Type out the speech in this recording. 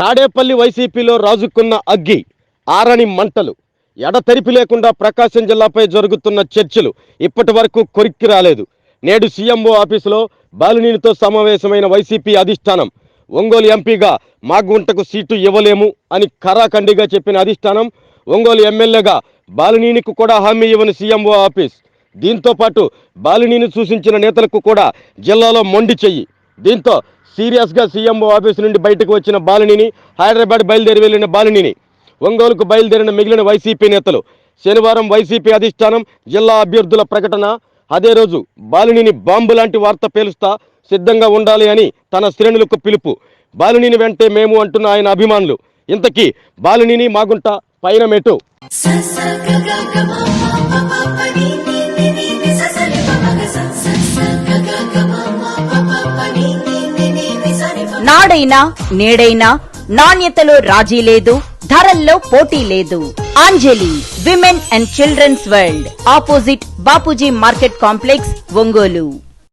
తాడేపల్లి వైసీపీలో రాజుకున్న అగ్గి ఆరని మంటలు. ఎడతెరిపి లేకుండా ప్రకాశం జిల్లాపై జరుగుతున్న చర్చలు ఇప్పటి వరకు కొరిక్కి రాలేదు. నేడు సీఎంఓ ఆఫీసులో బాలినీనితో సమావేశమైన వైసీపీ అధిష్టానం. ఒంగోలు ఎంపీగా మాగుంటకు సీటు ఇవ్వలేము అని ఖరాఖండిగా చెప్పిన అధిష్టానం ఒంగోలు ఎమ్మెల్యేగా బాలినీనికి కూడా హామీ ఇవ్వని సీఎంఓ ఆఫీస్. దీంతో పాటు బాలినీని సూచించిన నేతలకు కూడా జిల్లాలో మొండి చెయ్యి. దీంతో సీరియస్గా సీఎంఓ ఆఫీస్ నుండి బయటకు వచ్చిన బాలినిని హైదరాబాద్ బయలుదేరి వెళ్ళిన బాలినిని ఒంగోలుకు బయలుదేరిన మిగిలిన వైసీపీ నేతలు శనివారం వైసీపీ అధిష్టానం జిల్లా అభ్యర్థుల ప్రకటన అదే రోజు బాలినిని బాంబు లాంటి వార్త పేలుస్తా సిద్ధంగా ఉండాలి అని తన శ్రేణులకు పిలుపు బాలినిని వెంటే మేము అంటున్న ఆయన అభిమానులు ఇంతకీ బాలినిని మాగుంట పైన మెటు నాడైనా నేడైనా నాణ్యతలో రాజీ లేదు ధరల్లో పోటీ లేదు. Anjali women and children's world opposite Bapuji market complex Ongole.